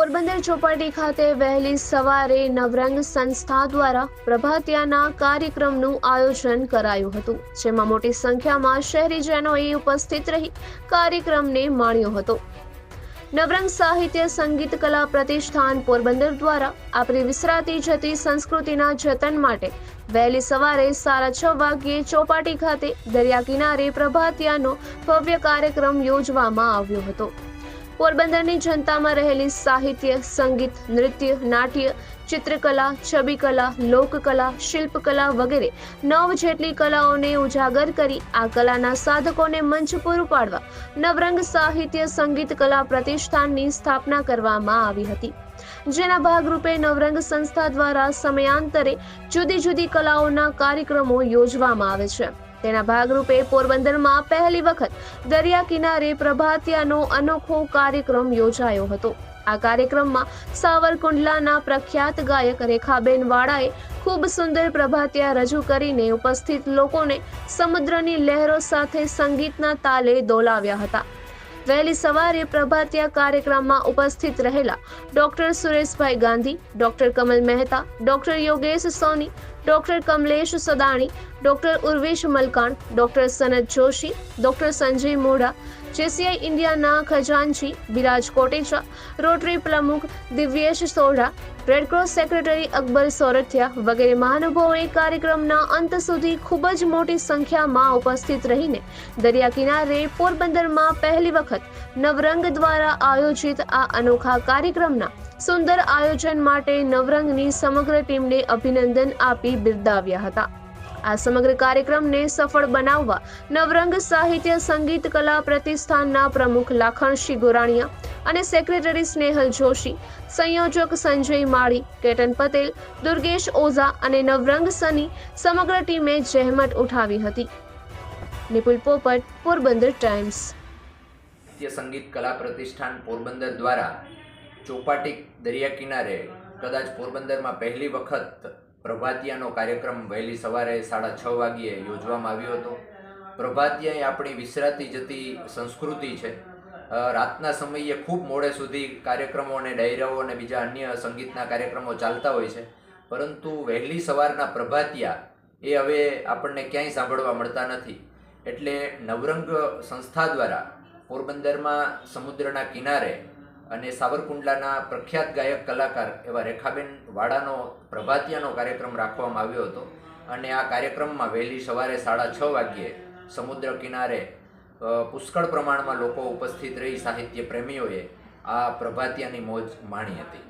પોરબંદર ચોપાટી ખાતે વહેલી સવારે નવરંગ સંસ્થા દ્વારા પ્રભાતિયાના કાર્યક્રમનું આયોજન કરાયું હતું, જેમાં મોટી સંખ્યામાં શહેરીજનોએ ઉપસ્થિત રહી કાર્યક્રમને માણ્યો હતો. નવરંગ સાહિત્ય સંગીત કલા પ્રતિષ્ઠાન પોરબંદર દ્વારા આપણી વિસરાતી જતી સંસ્કૃતિના જતન માટે વહેલી સવારે સાડા છ વાગ્યે ચોપાટી ખાતે દરિયા કિનારે પ્રભાતિયાનો ભવ્ય કાર્યક્રમ યોજવામાં આવ્યો હતો. પોરબંદરની જનતામાં રહેલી સાહિત્ય, સંગીત, નૃત્ય, નાટ્ય, ચિત્રકલા, છબીકલા, લોકકલા, શિલ્પકલા વગેરે નવ જેટલી કલાઓને ઉજાગર કરી આ કલાના સાધકોને મંચ પૂરું પાડવા નવરંગ સાહિત્ય સંગીત કલા પ્રતિષ્ઠાનની સ્થાપના કરવામાં આવી હતી. જેના ભાગરૂપે નવરંગ સંસ્થા દ્વારા સમયાંતરે જુદી જુદી કલાઓના કાર્યક્રમો યોજવામાં આવે છે. તેના ભાગરૂપે પોરબંદરમાં પહેલી વખત દરિયા કિનારે પ્રભાતિયાનો અનોખો કાર્યક્રમ યોજાયો હતો. આ કાર્યક્રમમાં સાવરકુંડલાના પ્રખ્યાત ગાયક રેખાબેન વાળાએ ખૂબ સુંદર પ્રભાતિયા રજૂ કરીને ઉપસ્થિત લોકોને સમુદ્રની લહેરો સાથે સંગીતના તાલે દોલાવ્યા હતા. વહેલી સવારે પ્રભાતિયા કાર્યક્રમમાં ઉપસ્થિત રહેલા doctor Sureshbhai Gandhi, doctor Kamal Mehta, doctor Yogesh Soni doctor Kamlesh Sadani, doctor Urvesh Malkan, doctor Sanat Joshi, doctor Sanjay Modha, JCI ઇન્ડિયાના ખજાનચી, બિરાજ કોટેચા, રોટરી પ્રમુખ Divyesh Sodha Red Cross secretary Akbar Sorathiya વગેરે મહાનુભાવોએ કાર્યક્રમના અંત સુધી ખૂબ જ મોટી સંખ્યામાં ઉપસ્થિત રહીને દરિયા કિનારે પોરબંદરમાં પહેલી વખત નવરંગ દ્વારા આયોજિત આ અનોખા કાર્યક્રમના સુંદર આયોજન માટે નવરંગની સમગ્ર ટીમને અભિનંદન આપી બિરદાવ્યા હતા. આ સમગ્ર કાર્યક્રમને સફળ બનાવવા નવરંગ સાહિત્ય સંગીત કલા પ્રતિષ્ઠાનના પ્રમુખ લાખણસિંહ ગોરાણીયા અને સેક્રેટરી સ્નેહલ જોશી, સંયોજક સંજય માળી, કેતન પટેલ, દુર્ગેશ ઓઝા અને નવરંગ સની સમગ્ર ટીમે જહેમત ઉઠાવી હતી. નિપુલ પોપટ, પોરબંદર ટાઈમ્સ. સંગીત કલા પ્રતિષ્ઠાન પોરબંદર દ્વારા ચોપાટી દરિયા કિનારે કદાચ પોરબંદરમાં પહેલી વખત પ્રભાતિયાનો કાર્યક્રમ વહેલી સવારે સાડા છ વાગ્યે યોજવામાં આવ્યો હતો. પ્રભાતિયા એ આપણી વિસરાતી જતી સંસ્કૃતિ છે. રાતના સમયે ખૂબ મોડે સુધી કાર્યક્રમો અને ડાયરાઓ અને બીજા અન્ય સંગીતના કાર્યક્રમો ચાલતા હોય છે. પરંતુ વહેલી સવારના પ્રભાતિયા એ હવે આપણને ક્યાંય સાંભળવા મળતા નથી. એટલે નવરંગ સંસ્થા દ્વારા પોરબંદરમાં સમુદ્રના કિનારે અને સાવરકુંડલાના પ્રખ્યાત ગાયક કલાકાર એવા રેખાબેન વાડાનો પ્રભાતિયાનો કાર્યક્રમ રાખવામાં આવ્યો હતો. અને આ કાર્યક્રમમાં વહેલી સવારે સાડા છ વાગ્યે સમુદ્ર કિનારે પુષ્કળ પ્રમાણમાં લોકો ઉપસ્થિત રહી સાહિત્ય પ્રેમીઓએ આ પ્રભાતિયાની મોજ માણી હતી.